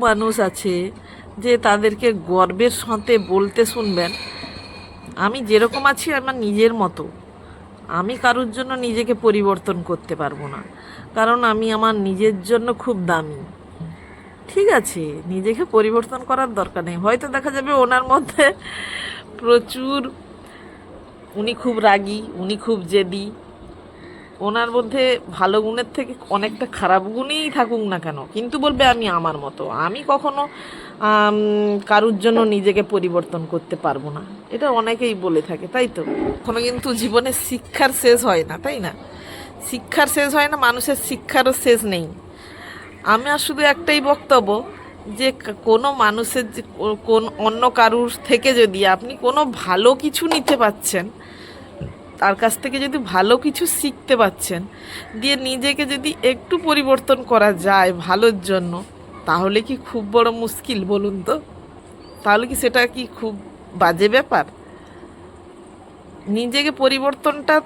মানুষ আছে যে তাদেরকে গর্বের সাথে বলতে শুনবেন। আমি যেরকম আছি আমার নিজের মতো। আমি কারোর জন্য নিজেকে পরিবর্তন করতে পারব না। কারণ আমি আমার নিজের জন্য খুব দামি। ঠিক আছে, নিজেকে পরিবর্তন করার দরকার নেই। হয়তো দেখা যাবে ওনার মধ্যে প্রচুর, উনি খুব রাগী, উনি খুব জেদি ওনার মধ্যে ভালো গুণের থেকে অনেকটা খারাপ গুণেই থাকুক না কেন? কিন্তু বলবে আমি আমার মতো। আমি কখনো কারুর জন্য নিজেকে পরিবর্তন করতে পারব না। এটা অনেকেই বলে থাকে, তাই তো? কখনো কিন্তু জীবনে শিক্ষার শেষ হয় না, তাই না? শিক্ষার শেষ হয় না, মানুষের শিক্ষারও শেষ নেই। আমি আর শুধু একটাই বক্তব্য যে কোনো মানুষের যে কোন, অন্য কারুর থেকে যদি আপনি কোনো ভালো কিছু নিতে পাচ্ছেন তার কাছ থেকে যদি ভালো কিছু শিখতে পাচ্ছেন, দিয়ে নিজেকে যদি একটু পরিবর্তন করা যায় ভালোর জন্য, তাহলে কি খুব বড় মুশকিল বলুন তো? তাহলে কি সেটা কি খুব বাজে ব্যাপার? নিজেকে পরিবর্তনটা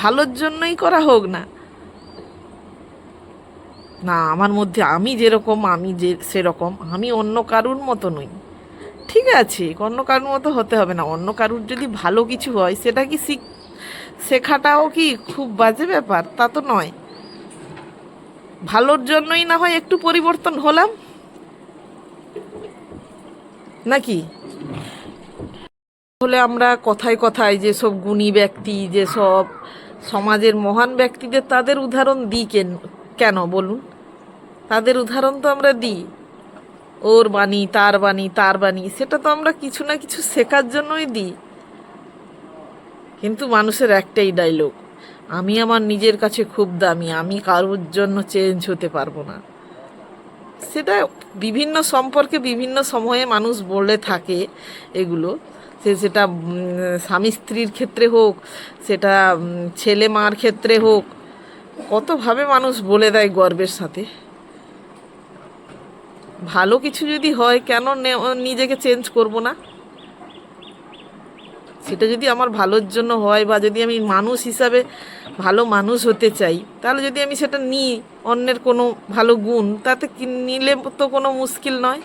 ভালোর জন্যই করা হোক না। না, আমার মধ্যে আমি যেরকম, আমি যে সেরকম, আমি অন্য কারুর মতো নই। ঠিক আছে, অন্য কারুর মতো হতে হবে না। অন্য কারুর যদি ভালো কিছু হয়, সেটা কি শিখ শেখাটাও কি খুব বাজে ব্যাপার? তা তো নয়। ভালোর জন্যই না হয় একটু পরিবর্তন হলাম? নাকি? হলে আমরা কথায় কথায় যেসব গুণী ব্যক্তি, যেসব সমাজের মহান ব্যক্তিদের তাদের উদাহরণ দিই কেন কেন বলুন? তাদের উদাহরণ তো আমরা দিই। ওর বাণী, তার বাণী তার বাণী, সেটা তো আমরা কিছু না কিছু শেখার জন্যই দিই। কিন্তু মানুষের একটাই ডায়লগ আমি আমার নিজের কাছে খুব দামি, আমি কারোর জন্য চেঞ্জ হতে পারব না। সেটা বিভিন্ন সম্পর্কে বিভিন্ন সময়ে মানুষ বলে থাকে এগুলো সে সেটা স্বামী স্ত্রীর ক্ষেত্রে হোক, সেটা ছেলে মার ক্ষেত্রে হোক, কতভাবে মানুষ বলে দেয় গর্বের সাথে। ভালো কিছু যদি হয় কেন নিজেকে চেঞ্জ করব না? সেটা যদি আমার ভালোর জন্য হয় বা যদি আমি মানুষ হিসাবে ভালো মানুষ হতে চাই, তাহলে যদি আমি সেটা নিই অন্যের কোনো ভালো গুণ, তাতে নিলে তো কোনো মুশকিল নয়?